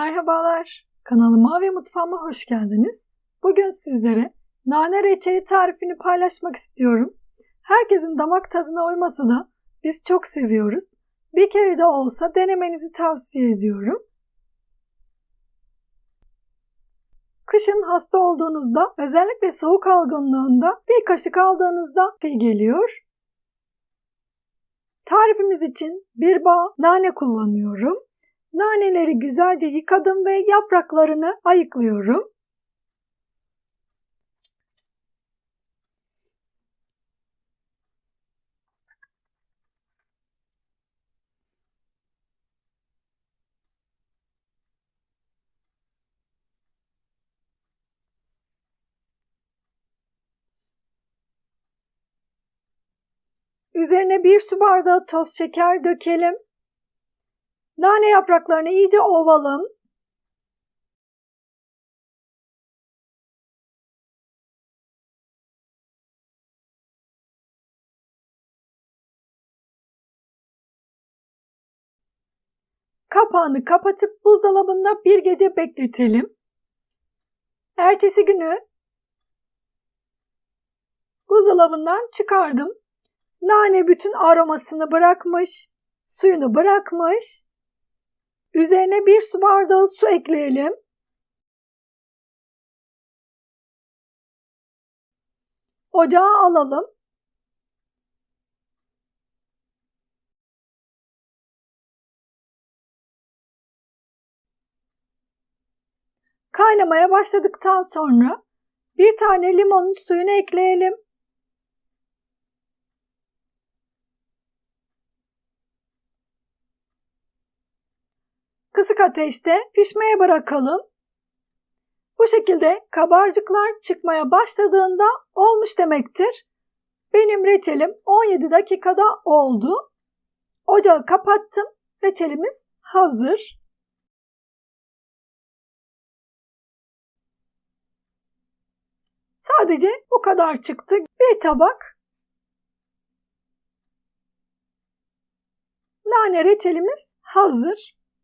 Merhabalar, kanalıma ve mutfağıma hoş geldiniz. Bugün sizlere nane reçeli tarifini paylaşmak istiyorum. Herkesin damak tadına uymasa da biz çok seviyoruz. Bir kere de olsa denemenizi tavsiye ediyorum. Kışın hasta olduğunuzda özellikle soğuk algınlığında bir kaşık aldığınızda iyi geliyor. Tarifimiz için bir bağ nane kullanıyorum. Naneleri güzelce yıkadım ve yapraklarını ayıklıyorum. Üzerine bir su bardağı toz şeker dökelim. Nane yapraklarını iyice ovalım. Kapağını kapatıp buzdolabında bir gece bekletelim. Ertesi günü buzdolabından çıkardım. Nane bütün aromasını bırakmış, suyunu bırakmış. Üzerine bir su bardağı su ekleyelim. Ocağa alalım. Kaynamaya başladıktan sonra bir tane limonun suyunu ekleyelim. Kısık ateşte pişmeye bırakalım. Bu şekilde kabarcıklar çıkmaya başladığında olmuş demektir. Benim reçelim 17 dakikada oldu. Ocağı kapattım. Reçelimiz hazır. Sadece bu kadar çıktı. Bir tabak nane reçelimiz hazır.